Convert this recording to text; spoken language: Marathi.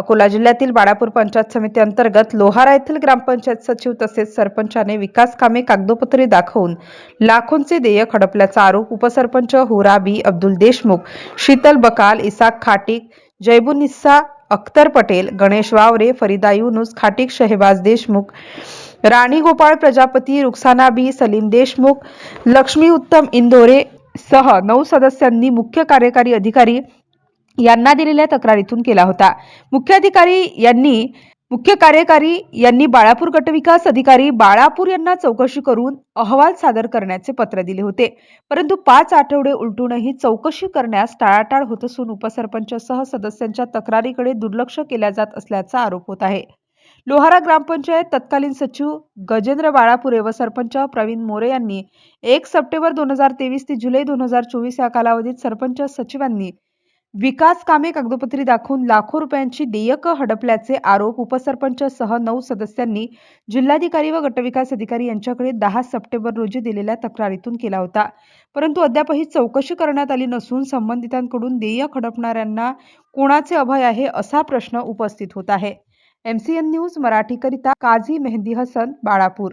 अकोला जिल्ह्यातील बाळापूर पंचायत समिती अंतर्गत लोहारा येथील ग्रामपंचायत सचिव तसेच सरपंचाने विकास कामे कागदोपत्री दाखवून लाखोंचे देयक हडपल्याचा आरोप उपसरपंच हुराबी अब्दुल देशमुख शीतल बकाल इसाक खाटिक जैबुनिस्सा अख्तर पटेल गणेश वावरे फरीदा युनुस खाटिक शहेबाज देशमुख राणी गोपाळ प्रजापती रुखसाना बी सलीम देशमुख लक्ष्मी उत्तम इंदोरे सह नऊ सदस्यांनी मुख्य कार्यकारी अधिकारी यांना दिलेल्या तक्रारीतून केला होता. मुख्याधिकारी यांनी मुख्य कार्यकारी यांनी बाळापूर गटविकास अधिकारी बाळापूर यांना चौकशी करून अहवाल सादर करण्याचे पत्र दिले होते. परंतु पाच आठवडे उलटूनही चौकशी करण्यास टाळाटाळ होत असून उपसरपंचसह सदस्यांच्या तक्रारीकडे दुर्लक्ष केल्या जात असल्याचा आरोप होत आहे. लोहारा ग्रामपंचायत तत्कालीन सचिव गजेंद्र बाळापुरे व सरपंच प्रवीण मोरे यांनी एक सप्टेंबर दोन हजार तेवीस ते जुलै दोन हजार चोवीस या कालावधीत सरपंच सचिवांनी विकास कामे कागदोपत्री दाखवून लाखो रुपयांची देयकं हडपल्याचे आरोप उपसरपंच सह नऊ सदस्यांनी जिल्हाधिकारी व गटविकास अधिकारी यांच्याकडे दहा सप्टेंबर रोजी दिलेल्या तक्रारीतून केला होता. परंतु अद्यापही चौकशी करण्यात आली नसून संबंधितांकडून देयक हडपणाऱ्यांना कोणाचे अभय आहे असा प्रश्न उपस्थित होत आहे. एमसीएन न्यूज मराठीकरिता काझी मेहंदी हसन बाळापूर.